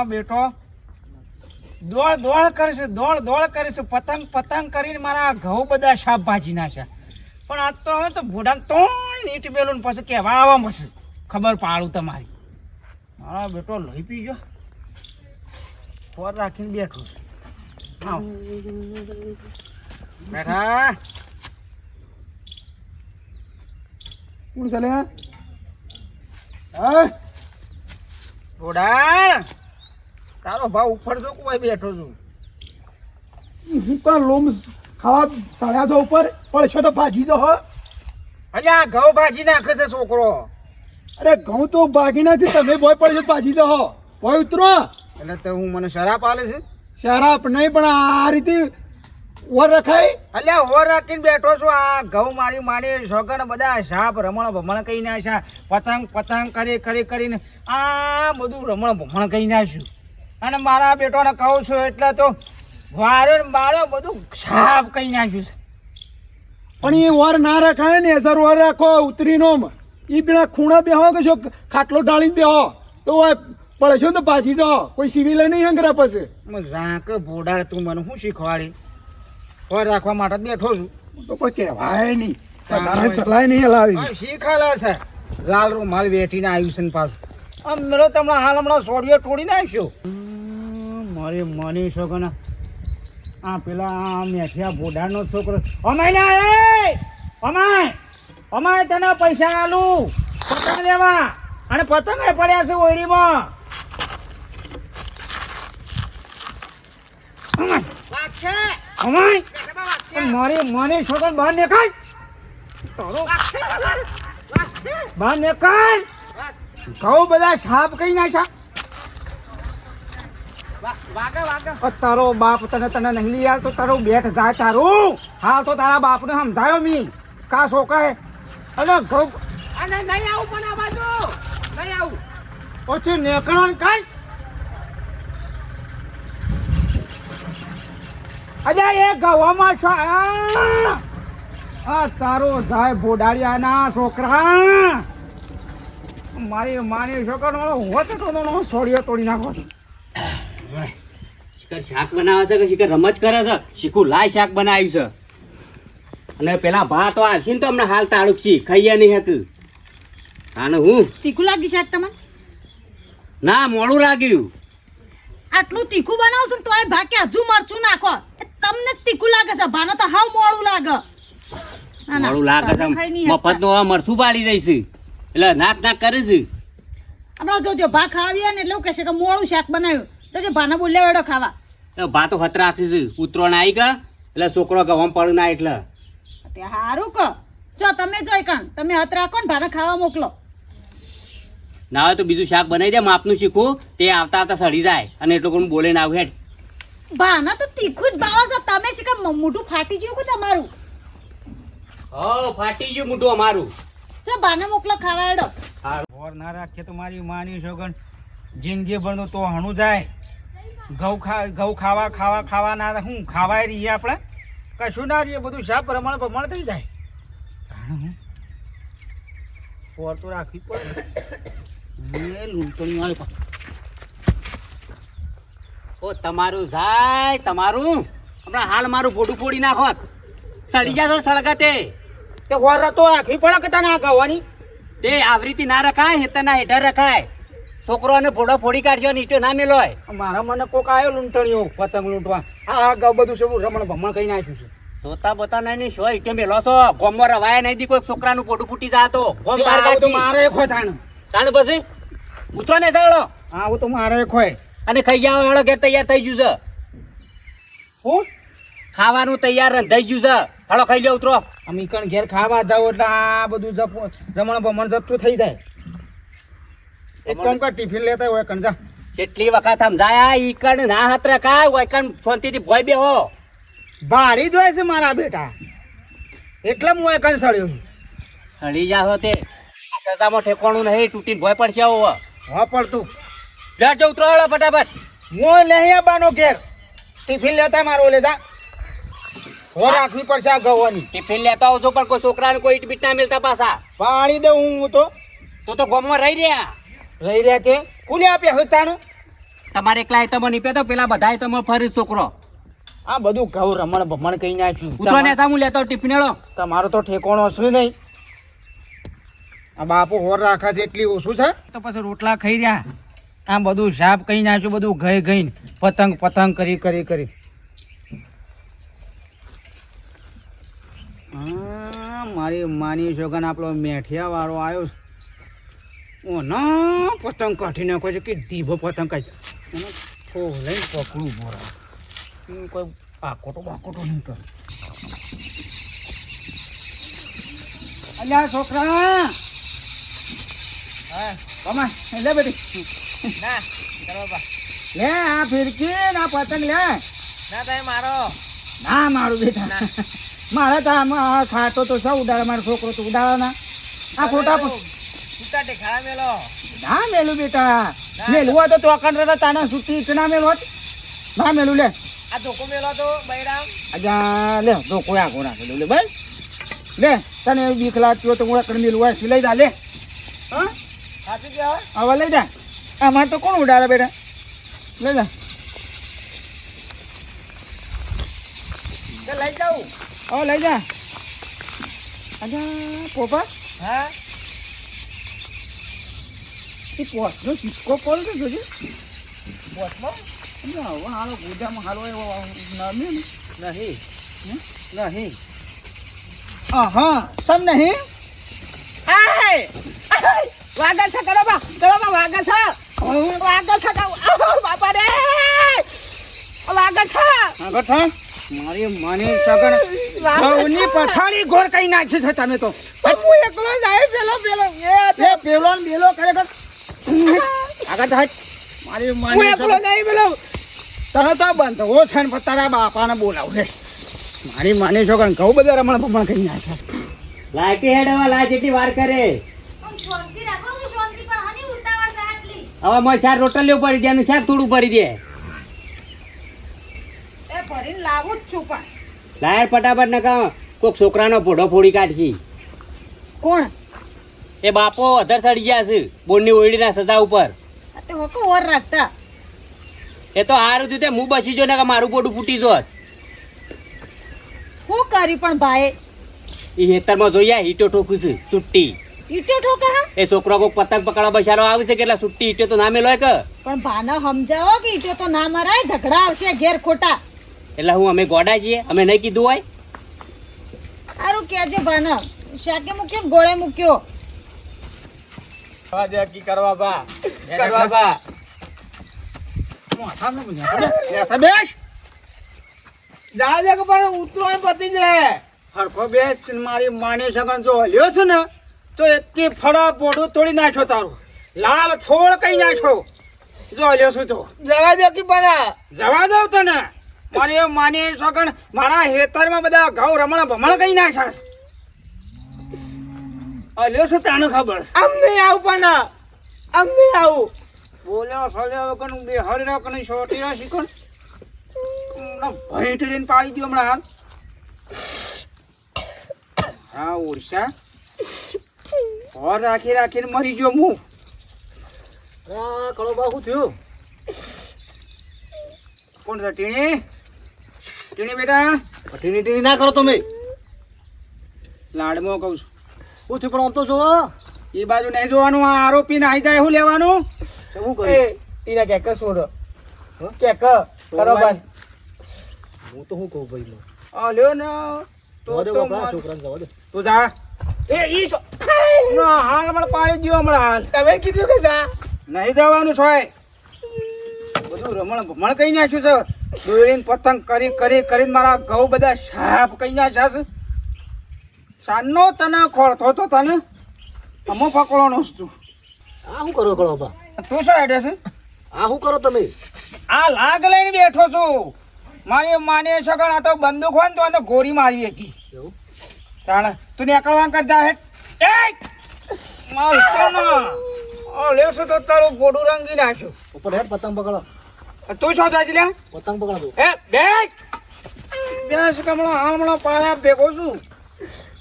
મારો બેટો દોડ દોડ કરીશ દોડ દોડ કરીશ. પતંગ પતંગ કરીને મારા ઘઉં બધા શાકભાજી છે. પણ આ તો હવે તો ભૂડાને ત્રણ નીટ ને પછી કહેવા આવવા મળશે. ખબર પાડું તમારી. મારો બેટો લઈ પી ગયો. ફોર રાખીને બેઠો બેઠા. કોણ ચાલે હા. ભૂડા. તારો ભાવ ઉપર જો કોઈ બેઠો છું. હું પણ લોમ ખાવા સાડા છો ઉપર? પડશો તો ભાજી દો હો. અલ્યા ઘઉં ભાજી નાખે છે છોકરો. અરે ઘઉં તો ભાગી ના તમે બોય પડશો ભાજી દો હો. બોય ઉતરો. એટલે તો હું મને શરાપ આલે છે? શરાપ નહીં પણ આ રીતે ઓર રખાય. અલ્યા ઓર રાખીને બેઠો છું આ ઘઉં મારી મારી સોગણ બધા સાપ રમણ ભમણ કહી નાખ્યા. પતંગ પતંગ કરી કરી કરીને આ બધું રમણ ભમણ કહી નાખ્યું. અને મારા બેટોને કહું છું એટલે તો વારો ને બારો બધું સાફ કહી નાખ્યું છે. પણ એ વર ના રખાય ને એસર વર રાખો ઉતરી નો એ પેલા ખૂણા બેહો કે છો ખાટલો ઢાળીને બેહો. તો પડે છો ને તો ભાજી દો કોઈ સિવિલ નહીં હંગરા પછી ઝાંક ભોડાડ તું મને શું શીખવાડી? વર રાખવા માટે બેઠો છું. તો કોઈ કહેવાય નહીં. તારે સલાહ નહીં હલાવી શીખાલા છે. લાલ રૂમાલ વેઠીને આવ્યું છે ને પાછું. આમ મેળો તમને હાલ હમણાં સોડિયો તોડી નાખ્યો. મારે માની છોકરા આ પેલા મેઠિયા બોડાનો છોકરો. અમાય એ! અમાય! અમાય તને પૈસા આલું. પતંગ લેવા. અને પતંગ પડ્યા છે ઓયડીમાં મારી મારી છોકરા બહાર નીકળ. બહાર નીકળ. ઘઉં બધા સાપ કઈ નાખ્યા ઓ તારો બાપ તને તને નહીં લઈ આવતો તારો બેઠ જાય તારું. હા તો તારા બાપને સમજાયો મી. કા છોકરાએ અરે ઘઉં અને નહીં આવું પણ આ બાજુ. નહીં આવું. પછી નીકળવાનું કઈ. અરે એ ગવામાં છો. આ! આ તારો જાય બોડાડિયાના છોકરા. મારી માની છોકરાનો હોત તો નો છોડીઓ તોડી નાખો. શિખર શાક બનાવે છે કે શિખર રમત કરે છે? શીખું લાય શાક બનાવ્યું છે. અને પેલા ભાત તો આવશે ને તો હમણાં હાલ તાળુક છી ખાઈએ નહીં હતું. આને હું? તીખું લાગ્યું શાક તમને? ના મોડું લાગ્યું. આટલું તીખું બનાવશો ને તોય ભાકે હજુ મરચું નાખો. તમને તીખું લાગે છે ભાનો તો હાવ મોડું લાગે. મોડું લાગે છે ખાઈ નહીં મફતનું મરથું પાડી દઈશ. એટલે નાક નાક કરે છે. હમણાં જોજો ભા ખાવીએ ને એટલે એવું કહેશે કે મોળું શાક બનાવ્યું. જોજો ભાને બોલ્યા વેડો ખાવા. ભા તો હતરા આપી છે. ઉતરોણ આવી ગયા એટલે છોકરો ગવામ પડું ના એટલે. તે હારું કહો. જો તમે જોઈ કણ તમે હત રાખો ને ભાને ખાવા મોકલો. ના હોય તો બીજું શાક બનાવી દે માપનું શીખું તે આવતા આવતા સડી જાય અને એટલું કોણ બોલે ના આવું હેડ ભાના તો તીખું જ ભાવે છે. તમે શીખા મોઢું ફાટી ગયું કે તમારું? હો ફાટી ગયું મોઢું અમારું. જો બાને મોકલો, ખાવા એડો ઓર ના રાખીએ તો મારી માની છોકન જિંદગી ભરનું તો હણું જાય. ઘઉં ખા ખાવા ખાવા ખાવા ના હું ખાવાય રહીએ આપણે? કશું ના રહીએ. બધું શા પ્રમાણ પ્રમાણ થઈ જાય. ઓર તો રાખવી પડે. લૂંટણી પા- ઓ, તમારું જાય, તમારું. હમણાં હાલ મારું ફોટું ફોડી નાખો સડી જાતો સળગતે. તે ઓર તો રાખવી પડે કે તને આ ગવાની? તે આવરીથી ના રખાય હેતરના હેઠળ રખાય. છોકરોને ફોડો ફોડી કાઢ્યો નીચે ના મેલોય. મારા મને કોક આવ્યો લૂંટણીઓ પતંગ લૂંટવા. આ ગૌ બધું છે રમણ ભમણ કઈ નાખ્યું છે. જોતા બોતા નહીં ની શો ઈટો મેલો છો. ગોમમાં રવાય નહીં દી કોઈ છોકરાનું ફોટું ફૂટી જાતો ગોમ તો કાઢી. મારે ખોય તાણ પછી. ઉતરો ને હા હું તો મારે ખોય. અને ખાઈ જાવ વાળો ઘેર તૈયાર થઈ ગયું છે. હું? ખાવાનું તૈયાર થઈ ગયું છે. હેળો ખાઈ લે ઉતરો. અમે કણ ઘેર ખાવા જાવ એટલે આ બધું રમણ ભમણ જતું થઈ જાય. એક કામ કર ટિફિન લેતા હોય કણ જા. જેટલી વખત સમજાયા ઈ કણ ના હાથ કા હોય કણ શાંતિથી ભોય બેહો. ભાડી જોય છે મારા બેટા. એટલે હું કણ સળ્યો સળી સડી હો તે. આ સજામાં ઠેકોણું નહીં તૂટીને ભોય પડશે હો હા પડતું બેઠો ઉતરો હળો ફટાફટ. હું લઈ બાનો ઘેર. ટિફિન લેતા મારો લે જા. હો. રાખવી પડશે આ ગવાની ટિફિન લેતા આવજો પણ કોઈ છોકરાને કોઈ ઈટબીટ ના મિલતા પાછા. પાણી દઉં હું તો. તું તો ગોમમાં રહી રહ્યા. રહી રહ્યા તે? કુલે આપ્યા હતાનું તમારે એકલા તમે નીપે તો પેલા બધા તમે ફરી છોકરો. આ બધું ઘઉં રમણ ભમણ કઈ નાખ્યું ઉતરો ને હું લેતો ટિફિનેળો તમારો તો ઠેકોણો શું નહીં. આ બાપુ હોર રાખે છે એટલી ઓછું છે? તો પછી રોટલા ખાઈ રહ્યા. આમ બધું સાપ કઈ નાખ્યું બધું ગઈ ગઈ પતંગ પતંગ કરી કરી કરી. હા, મારી માની છોકરાને આપણો મેઠિયા વાળો આવ્યો ઓ ના પતંગ કાઢી નાખો છે કે ધીબો પતંગ કાઢી. એને લઈને પકડું બોરા હું કોઈ પાકોટો બાકોટો નહીં કરું. અલ્યા છોકરા! હા કમા લે બેટી. ના લે આ ફિરકી ના પતંગ લે. ના તમે મારો. ના મારું બેટા. મારે તો આમ ખાતો તો સૌ ઉડાડે મારો છોકરો તો ઉડાડવાના આ ખોટા ના મેલું બેટા. મેલું હોય તો ચોકન રે તાના સુતી ના મેલું હોત. ના મેલું લે. આ ધોકો મેલો તો બૈરામ. અજા લે ધોકો કોઈ આગો રાખી લે ભાઈ લે તને બીક લાગતી તો હું એકણ મેલું હોય સિલાઈ જા લે. હા? સાચું હવે લઈ જા. અમારે તો કોણ ઉડાડે બેટા? લઈ જા. લઈ જાઉં. હવે લઈ જા. અજા પોપા. હા? એ પોસનો સિક્કો પડ્યો તો જોજે. અજા હવે હાલો ગુજામાં હાલો એવો નમી ને. નહીં. નહીં. હા સમ નહીં. આય! વાગા છે કરો બા કરો બા વાગા બાપા રે. મારી મની સગણ સૌની પથારી ગોળ કઈ નાખી છે તમે તો? હું એકલો જાય પેલો પેલો એ પેલો ને બેલો ખરેખર. આગળ થાય મારી માની એકલો નહીં પેલો તને તો બંધ હો છે ને તારા બાપાને બોલાવ રે મારી માની છોકરા ઘઉં બધા રમણ ભમણ કઈ નાખ્યા લાયકી હેડવા લાય જેટલી વાર કરે. આમ શાંતિ રાખો હું શાંતિ પણ હાની ઉતાવળ હવે મારે ચાર રોટલીઓ ભરી દે અને શાક થોડું પડી દે. ભરીને લાવું જ છું પણ. લાયર ફટાફટ ને કહો કોક છોકરાનો ફોટો ફોડી કાઢી કોણ? એ બાપો અધર ચડી ગયા છે બોરની ઓયડીના સજા ઉપર. તે હકો ઓર રાખતા. એ તો હારું થયું તે હું બસી જો ને કે મારું પોટું ફૂટી જોત. શું કરી પણ ભાઈ? એ હેતરમાં જોયા હીટો ઠોકું છે સુટ્ટી. ઈટો ઠોકા હા? એ છોકરો કોક પતંગ પકડવા બસારો આવે છે કેટલા સુટ્ટી ઈટો તો ના મેલો કે? પણ ભાને સમજાવો કે ઈટો તો ના મરાય ઝઘડા આવશે ઘેર ખોટા. એટલે હું અમે ગોડા છીએ. અમે નહીં કીધું હોય. સારું કહેજો ભાના. શાકે મૂક્યો ને ગોળે મૂક્યો. કી કરવા બા? કરવા બા? બેસ. જા દે કે પણ ઉતરવાનું પતી જાય હરખો બેસ મારી માની સગન જો હલ્યો છે ને તો એકી ફળા પોડું તોડી નાખ્યો તારું. લાલ થોડ કઈ નાખ્યો? જો હલ્યો છું તો. જવા દે કી પણ જવા દઉં તને. મારી માની સગણ મારા હેતરમાં બધા ઘઉં રમણ ભમણ કઈ નાખ્યા અલ્યો શું છું તાને ખબર અમને આવું પણ આમ નહીં આવું. બોલ્યો સલ્યો વગર બે હરી રાખ ને છોટી રાખ શીખો ભેટ લઈને પાડી દો હમણાં હાલ. હા ઓરસા ઘર રાખી રાખીને મરી ગયો હું. કળો બાહુ થયું? કોણ છે ટીણી બેટા ટીણી ટીણી ના કરો તમે. લાડમાં કહું છું. થયું પણ આમ તો જોવો એ બાજુ નહીં જોવાનું આ આરોપી ને આવી જાય શું લેવાનું? શું કર્યું ટીના કેક છોડો કેક કરો બંધ હું? તો શું કહું ભાઈ આ લ્યો ને તો તો મર- છોકરાને જવા દે. તું જા. એ ઈ છો ના હાલ હમણાં પાડી દ્યો હમણાં હાલ. તમે કીધું કે જા. નહીં જવાનું સોય. બધું રમણ ભમણ કઈ નાખ્યું છે. દોરીને પતંગ કરી કરી કરીને મારા ઘઉં બધા સાફ કઈ નાખ્યા છે. સાનનો તને ખોળતો તો તને? અમો પકડવાનો છું. તું આ શું કરો કરો બા? તું શું એડે છે? આ શું કરો તમે? આ લાગ લઈને બેઠો છું. મારી માને છગણ આ તો બંદૂક હોય ને તો આને ગોળી મારી હતી તાણ તું નીકળવા કરતા હે? એ માલ ચાના ઓ લેસો તો તારું ગોડું રંગી નાખ્યું. ઉપર હેડ પતંગ પકડો. તું શું થાય છે લ્યા? પતંગ પકડો એ બેસ! બેસ કમળો હાલમણો પાળા ભેગો છું.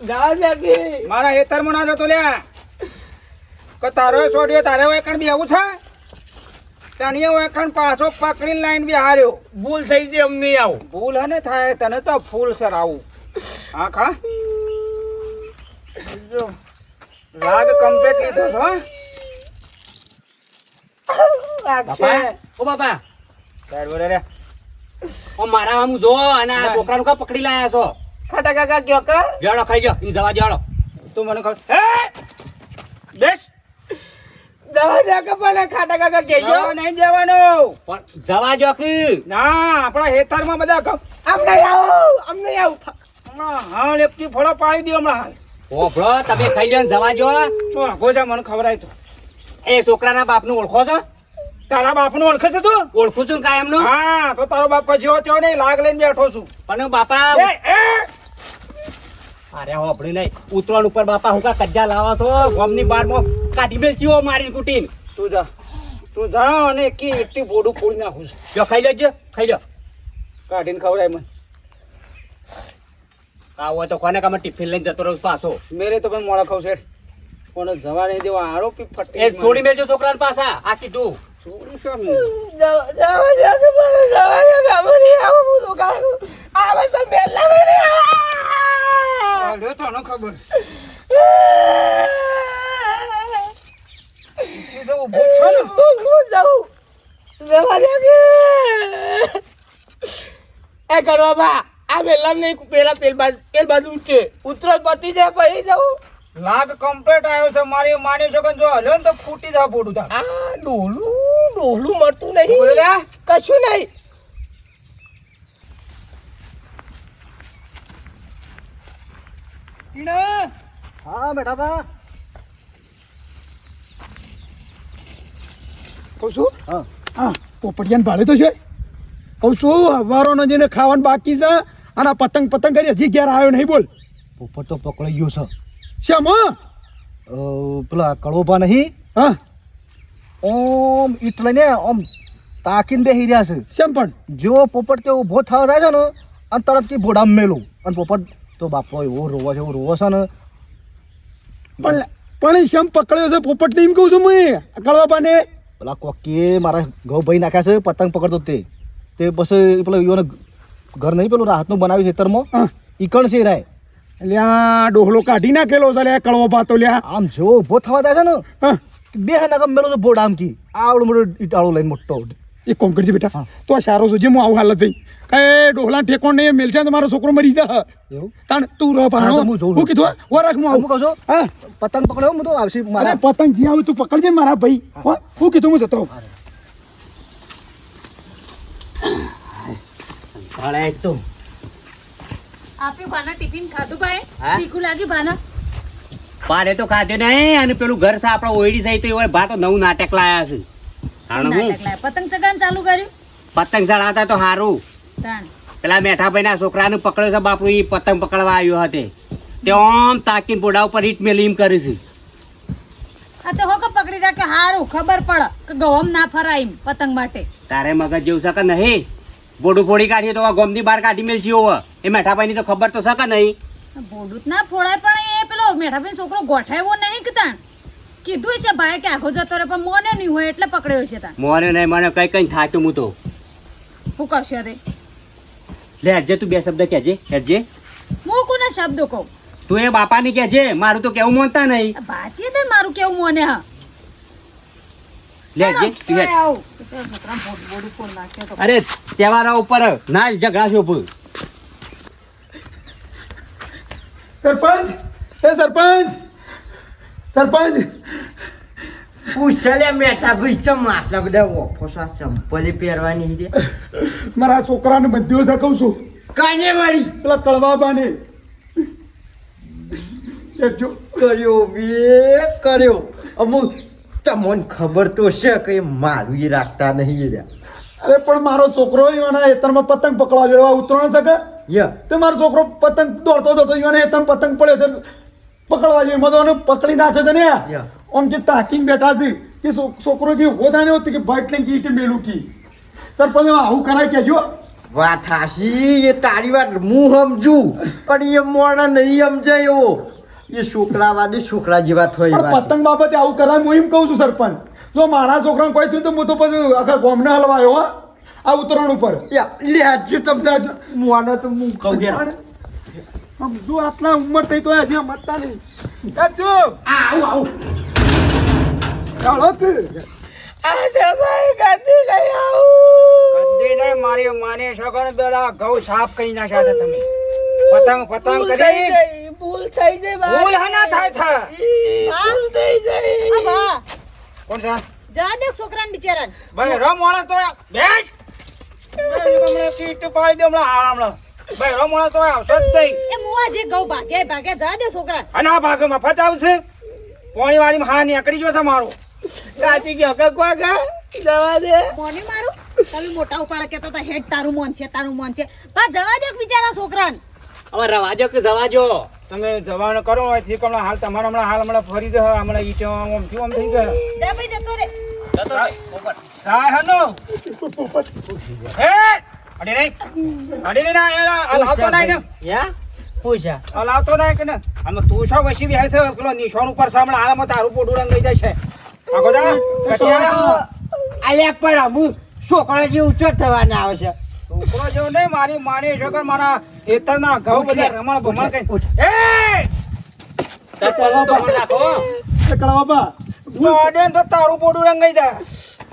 જા કે મારા હેતરમાં ના જતો લ્યા. કે તારો છોડ્યો તારે હોય કણ બેવું છે? તને વેખણ પાછો પકડી લાઈન બી હાર્યો. ભૂલ થઈ છે એમ નહીં આવું. ભૂલ હને થાય તને તો ફૂલ સર આવું. હા ખા. જો. રાગ કમ્પ્લીટ લીધો છો. ઓ બાપા. સાઈડ રે. ઓ મારા આમ જો અને આ છોકરાનું કા પકડી લાયા છો? ખાટા કાકા કયો કા? જાડો ખાઈ જાઓ એમ જવા જાડો તું મને ખબર હે? બેસ. દવા દે કે પણ ખાટા કાકા કહેજો. નહીં જવાનું પણ જવા જો કે? ના આપણા હેતરમાં બધા નહીં આવું આમ નહીં આવું. હમણાં હાલ એકથી ફળો પાડી દો હમણાં હાલ. તમે ખાઈ ને જવા જો શું આખો મને ખબર તો. એ છોકરાના બાપનું ઓળખો છો? તારા બાપનું ઓળખે છે તું? ઓળખું છું કાયમનું હા તો તારો બાપ કશી હોતો નહીં લાગ લઈને બેઠો છું. પણ બાપા! અરે હોભળી નહીં. ઉતરણ ઉપર બાપા હું કા કજ્જા લાવો છો? ગોમની બારમાં કાઢી મેલ મારી કુટીને. તું જા. તું જા અને એકી એટલી બોડું ફોડી નાખું છું. જો ખાઈ લેજો ખાઈ લો. કાઢીને ખવડાય મને. આવો તો કોને કામ ટિફિન લઈને જતો રહું પાછો? મેરે તો પણ મોડા ખાવ છે કોને જવા નહીં દેવા. આરોપી ફટી એ છોડી મેજો છોકરાને પાછા. આ કીધું. કેમ? જવા જવા જવા આવું હું તો કાકુ તો ખબર તું ઊભો છો ને. હું જાઉં. જવા દે એ કરવા બા આ મેલા નહીં પેલા પેલ બાજુ પેલ બાજુ ઉઠે ઉતરો પતી જાય પછી જાઉં. લાગ કમ્પ્લીટ આવ્યો છે મારી માની છો કે જો હલ્યો ને તો ફૂટી જાય બોડું થાય આ ડોલું. ડોલું મળતું નહીં. કશું નહીં. હા બેટા બા. કહું છું? હા. હા પોપટિયાને ભાડે તો છે. કહું છું હવારોનો જેને ખાવાનું બાકી છે અને પતંગ પતંગ કરી હજી ઘેર આવ્યો નહીં બોલ. પોપટ તો પકડાઈ ગયો છે. શેમ પેલા કળોભા નહીં? હા. ઓમ એટલે ને ઓમ તાકીને બે રહ્યા છે. સેમ પણ? જો પોપટ તે ઊભો થવા જાય છે ને અને તરત કે ભોડામાં મેલું. અને પોપટ તો બાપો એવો રોવો છે એવો રોવો છે ને. પણ પણ એ શેમ પકડ્યો છે પોપટ એમ કહું છું મેં કળવાપાને પેલા કોકીએ મારા ઘઉં ભાઈ નાખ્યા છે પતંગ પકડતો તે. તે પછી પેલો યોને ઘર નહીં પેલું રાહતનું બનાવ્યું ખેતરમાં. હા. ઈકણ છે રાય. લ્યા ડોહલો કાઢી નાખેલો છે લે કળવો પાતો લ્યા. આમ જો ઊભો થવા થાય છે ને બે તો મેલો આમ કી. આવડો મોટો ઈટાળો લઈને મોટો એ કોમ કરજે બેટા. તો આ સારો છે જે હું આવું હાલત થઈ કઈ ડોહલા ઠેકોણ નહીં મેલ છે તો મારો છોકરો મરી જા તાણ તું રહ પાણો હું કીધું હો રાખ હું આવું. કહું છું હા. પતંગ પકડ્યો હું તો આવશે મારા. પતંગ જે આવે તું પકડજે મારા ભાઈ. હું. કીધું હું જતો. એક તો. આપ્યું ભાના ટિફિન ખાધું ભાઈ? તીખું લાગ્યું બાના પાડે તો ખાધે નહીં અને પેલું ઘર સા આપડે ઓયડી થઈ તો એ ભાતો નવું નાટક લાયા છે. પતંગ ચગાન ચાલુ કર્યું? પતંગ ચડાવતા તો સારું પેલા મેઠાભાઈ ના છોકરાને પકડ્યો છે બાપુ એ પતંગ પકડવા આવ્યો હતો. તે ઓમ તાકીને બોડા ઉપર ઈટ મેલી એમ કરી છે. આ તો હોક પકડી રાખે હારું ખબર પડે કે ગોમ ના ફરાય એમ પતંગ માટે. તારે મગજ જેવું છે કે નહીં? બોડું ફોડી કાઢીએ તો આ ગોમની બહાર કાઢી મેલશી હોવ. એ મેઠાભાઈ ની તો ખબર તો છે કે નહીં? બોડું ના ફોડાય પણ પેલો મેઠાભાઈ છોકરો ગોઠાવ્યો નહીં કે તાણ? કીધું છે ભાઈ કે આખો જતો રહે પણ મોને નહીં હોય એટલે પકડ્યો છે તાણ. મોને નહીં મને કઈ કઈ થાતું હું તો શું કરશે તે લે હેડજે તું બે શબ્દ કહેજે હેડજે. હું કોના શબ્દો કહું? તું એ બાપાની કહેજે મારું તો કેવું મોનતા નહીં. બાચી દે મારું કેવું મોને હા. અરે તહેવારો ઉપર ના ઝઘડા છે ઉપર. સરપંચ! એ સરપંચ! સરપંચ! પૂછલે મેઠા ભાઈ ચમ આટલા બધા ઓફોસા ચંપલી પહેરવાની છે. મારા છોકરાને બધ્યો છે કહું છું. કાને વળી? પેલા કળવાબાને. કર્યો બે કર્યો. અમુક તમને ખબર તો છે કે એ મારું એ રાખતા નહીં રહ્યા. અરે પણ મારો છોકરો એના હેતરમાં પતંગ પકડવા એવા ઉતરણ છે કે? યા. તે મારો છોકરો પતંગ દોડતો દોડતો એના એતર પતંગ પડ્યો તો પકડવા જોઈએ એમાં પકડી નાખ્યો છે ને. યા. કે તાકીને બેઠા છે કે છોકરો કે હોતા ને હોતી કે ભાઈ લઈને ગીટ મેલું કી. સરપંચ આવું કરાય કેજો વાત હાસી એ તારી વાત હું સમજુ પણ એ મોણા નહીં સમજાય એવો. એ છોકરા વાદે છોકરા જેવા થઈ પતંગ બાબતે આવું કરાય હું એમ કહું છું સરપંચ જો મારા છોકરાને કોઈ થયું તો હું તો પછી આખા ગોમને હલવાયો આ ઉતરણ ઉપર. લે આજુ તમને મોને તો હું કહું. યાર. આમ જો આટલા ઉંમર થઈ તો હજી મતતા નહીં. એ જો. આવું આવું. ચાલો કે કદી નહીં મારી માની સગન પેલા ઘઉં સાફ કરી નાખ્યા હતા તમે. પતંગ પતંગ કરી. ભૂલ થઈ જાય ભૂલ હના થાય થા. ભૂલ થઈ બા. કોણ છે? જવા દે છોકરાને બિચારાને. ભાઈ રમ માણસ તો બેસ. હમણાં કીટ પાડી દે હમણાં હમણાં. ભાઈ રમ તો આવશો જ નહીં. એ મુવા જે ગૌ ભાગે ભાગે જા દે છોકરા. અને આ ભાગમાં મફત આવશે. પોણી વાળી હા નીકળી ગયો છે મારો. કાચી ગયો કે કોકા જવા દે. મોને મારું તમે મોટા ઉપાડા કેતા તા હેડ તારું મોન છે તારું મોન છે. પા જવા દે બિચારા છોકરાને. હવે રવાજો કે જવાજો તમે જવાનું કરો અહીંથી હમણાં હાલ તમારો હમણાં હાલ હમણાં ફરી દે હમણાં ઈટો આમ થયું આમ થઈ ગયા. જા ભાઈ જતો રે. સાય હનો. હે અડે નહીં. અડે નહીં ના યાર આ લાવતો નહીં ને. યા? પૂછા. આ લાવતો નહીં કે ને? આમાં તું છો વસી બેસે છે? પેલો નિશાન ઉપર સાંભળે હાલમાં તારું પોડું રંગાઈ જાય છે. આગો જા. કટિયા. અલ્યા પણ હું છોકરા જેવું ચો થવાના આવે છે? છોકરો જેવો નહીં મારી માની છોકર મારા ખેતરના ઘઉં બધા રમણ ભમણ કઈ એ! સરપંચ તો મને રાખો એ કળવા બા તો અડે ને તો તારું પોડું રંગાઈ જાય.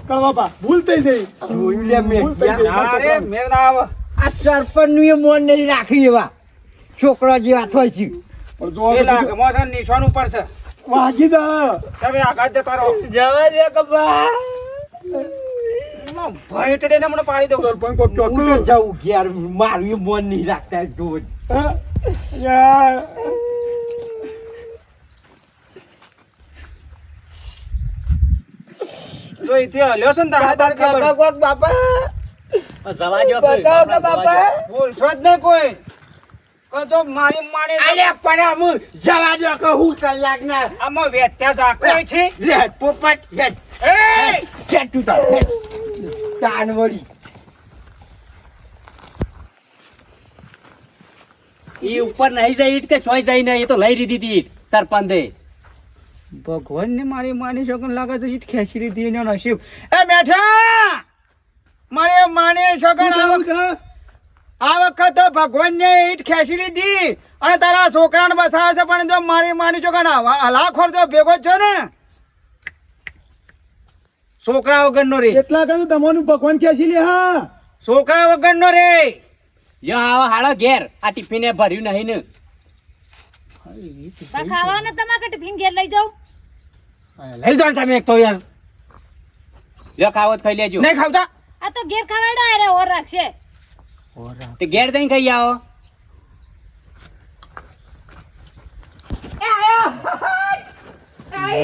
કળવા બા ભૂલ થઈ જઈ જોયું લે મેં થઈ ગઈ. અરે મેર ના આવે. આ સરપંચનું એ મોન નહીં રાખ્યું એવા. છોકરો જેવા થોય છે. પણ જો એ લાગે મોસન નિશાન ઉપર છે. વાગી દા. તમે આગળ જતા રહો જવા દે કબા ભાઈ ટડે ને મને પાડી દઉં. સરપંચ જાઉં ઘેર મારું મન મોન નહીં રાખતા જો યાર જો ઈથી હલ્યો છે ને તારે તારે ખબર. કોક બાપા. જવાજો બચાવો કે બાપા બોલશો જ નહીં કોઈ. કહો મારી માની અલ્યા પણ હું જવા દો કે હું કલાક ના આમાં વેત્યા રાખો છે. લે પોપટ લે. એ! કે તું ઉપર નહીં જાય ઈટ કે છોય જાય નહીં એ તો લઈ લીધી હતી ઈટ સરપંચે. ભગવાન ને મારી માની શકન લાગે તો ઈટ ખેંચી લીધી એનો નસીબ. એ બેઠા! મારે માની શકન આ વખત આ વખત ભગવાન ને ઈટ ખેંચી લીધી અને તારા છોકરાને બસાવે છે પણ જો મારી માની શકન હલાખોર જો ભેગો છો ને છોકરા વગર નો રે. એટલા કહ્યું તમારું ભગવાન ખેંચી લે હા. છોકરા વગર નો રે. યો આવો હાલો ઘેર. આ ટિફિને ભર્યું નહીં ને. ખાવાનો ખાવાના તમારે ટિફિન ઘેર લઈ જાઉં લઈ જાઓ તમે એક તો યાર. લ્યો ખાવત ખાઈ લેજો. નહીં ખાવતા? આ તો ઘેર ખવાડો આરે ઓર રાખશે. ઓર તે ઘેર જઈને ખાઈ આવો. એ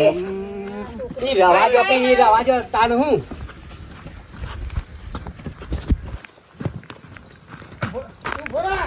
કે ઈ રવા જો તાન હું બોરા